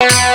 Yeah.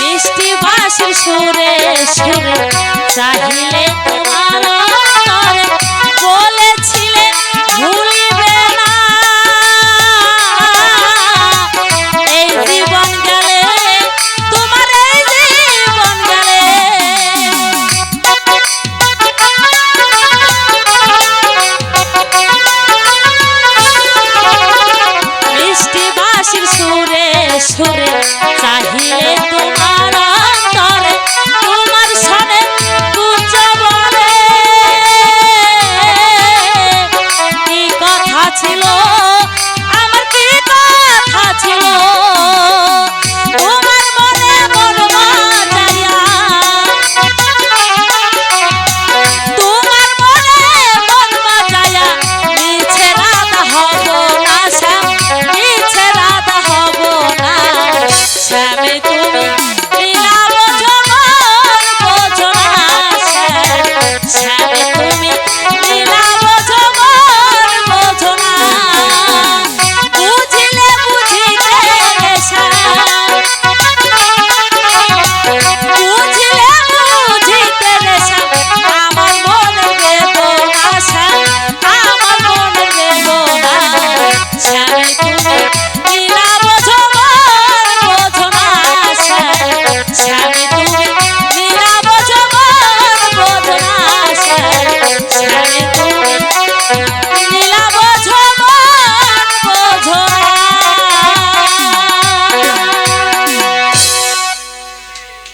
মিষ্টি ভাসুর সুরে সুরে চাহিলে তো Sureshu, Sureshu,